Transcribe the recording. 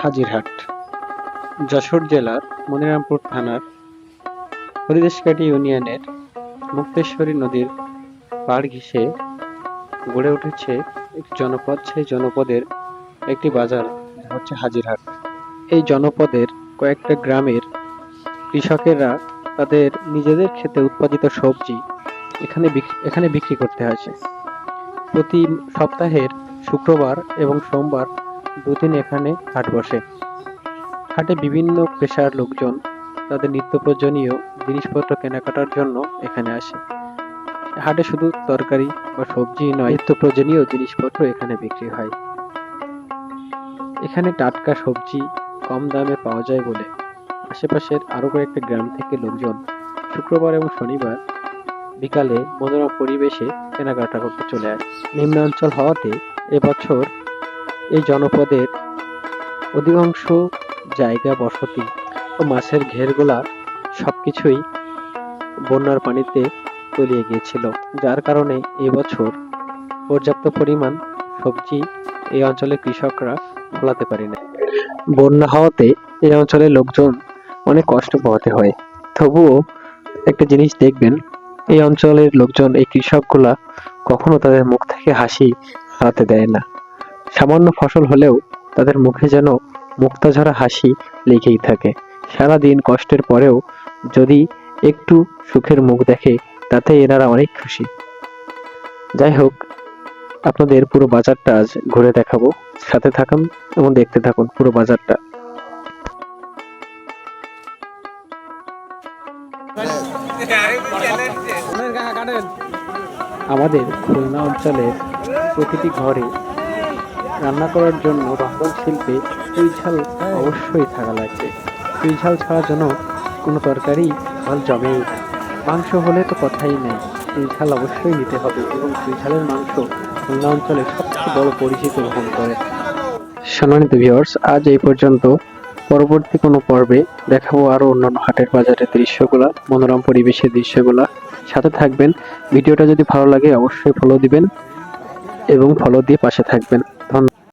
হাজিরহাট, যশোর জেলার মনিরামপুর থানার হরিদেশকাটি ইউনিয়নের মুক্তেশ্বরী নদীর পাড় ঘেঁষে গড়ে উঠেছে একটি জনপদ। সেই জনপদের একটি বাজার হচ্ছে হাজিরহাট। এই জনপদের কয়েকটা গ্রামের কৃষকেরা তাদের নিজেদের ক্ষেতে উৎপাদিত সবজি এখানে এখানে বিক্রি করতে আসে। প্রতি সপ্তাহের শুক্রবার এবং সোমবার দুদিন এখানে হাট বসে। হাটে বিভিন্ন পেশার লোকজন তাদের নিত্য প্রয়োজনীয় জিনিসপত্র কেনাকাটার জন্য এখানে আসে। হাটে শুধু তরকারি বা সবজি নয় নিত্য প্রয়োজনীয় জিনিসপত্র এখানে বিক্রি হয়। এখানে টাটকা সবজি কম দামে পাওয়া যায় বলে আশেপাশের আরও কয়েকটা গ্রাম থেকে লোকজন শুক্রবার এবং শনিবার বিকালে মনোরম পরিবেশে কেনাকাটা করতে চলে আসে। নিম্নাঞ্চল হওয়াতে এবছর এই জনপদের অধিকাংশ জায়গা বসতি ও মাছের ঘেরগুলা সবকিছুই বন্যার পানিতে তলিয়ে গিয়েছিল, যার কারণে এবছর পর্যাপ্ত পরিমাণ সবজি এই অঞ্চলের কৃষকরা ফলাতে পারে না বন্যা হওয়াতে এই অঞ্চলের লোকজন অনেক কষ্ট পোহাতে হয়। তবুও একটা জিনিস দেখবেন এই অঞ্চলের লোকজন, এই কৃষকগুলা কখনো তাদের মুখ থেকে হাসি হারাতে দেয় না। সামান্য ফসল হলেও তাদের মুখে যেন মুক্তাঝরা হাসি লেগেই থাকে। সারাদিন কষ্টের পরেও যদি একটু সুখের মুখ দেখে তাতে এনারা অনেক খুশি। যাই হোক, আপনাদের পুরো বাজারটা আজ ঘুরে দেখাবো। সাথে থাকুন এবং দেখতে থাকুন পুরো বাজারটা। আমাদের খুলনা অঞ্চলের প্রতিটি ঘরে রান্না করার জন্য রন্ধন শিল্পে চুই ঝাল অবশ্যই থাকা লাগবে। চুই ঝাল ছাড়া যেন কোনো তরকারি ভালো জমেই মাংস হলে তো কথাই নেই। চুই ঝাল অবশ্যই নিতে হবে এবং চুই ঝালের মাংস খুলনা অঞ্চলে সবচেয়ে বড় পরিচিতি গ্রহণ করে। সম্মানিত ভিউয়ার্স আজ এই পর্যন্ত। পরবর্তী কোনো পর্বে দেখাবো আরও অন্যান্য হাটের বাজারের দৃশ্যগুলা, মনোরম পরিবেশের দৃশ্যগুলা। সাথে থাকবেন। ভিডিওটা যদি ভালো লাগে, অবশ্যই ফলো দিবেন এবং ফলো দিয়ে পাশে থাকবেন।